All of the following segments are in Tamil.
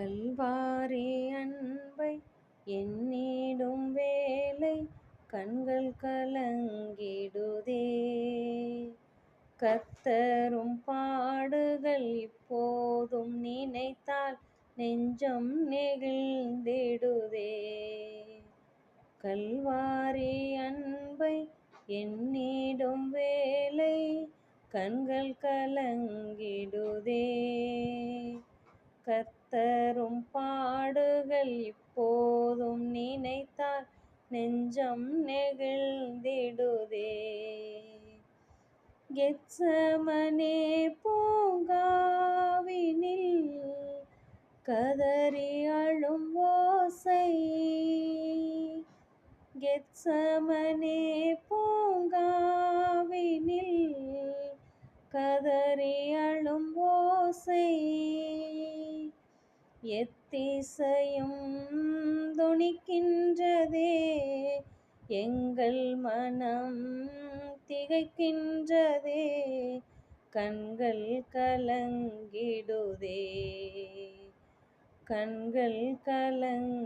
கல்வாரி அன்பை எண்ணிடும் வேலை கண்கள் கலங்கிடுதே. கத்தரும் பாடுகள் இப்போதும் நினைத்தால் நெஞ்சம் நெகிழ்ந்திடுதே. கல்வாரி அன்பை என்னிடும் வேலை கண்கள் கலங்கிடுதே. தரும் பாடுகள் இப்போதும் நினைத்தால் நெஞ்சம் நெகிழ்ந்திடுதே. கெச்சமனே பூங்காவினில் கதறி அழும் ஓசை. கெச்சமனே பூங்காவினில் கதறி அழும் ஓசை. எத்திசையும் துணிக்கின்றதே. எங்கள் மனம் திகைக்கின்றதே. கண்கள் கலங்கிடுதே. கண்கள் கலங்கிடுதே.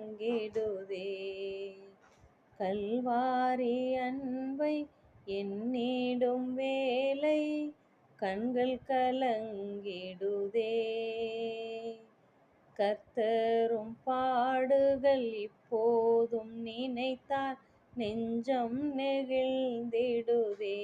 கல்வாரி அன்பை எண்ணிடும் வேலை கண்கள் கலங்கிடுதே. கர்த்தரும் பாடுகள் இப்போதும் நினைத்தால் நெஞ்சம் நெகிழ்ந்திடுதே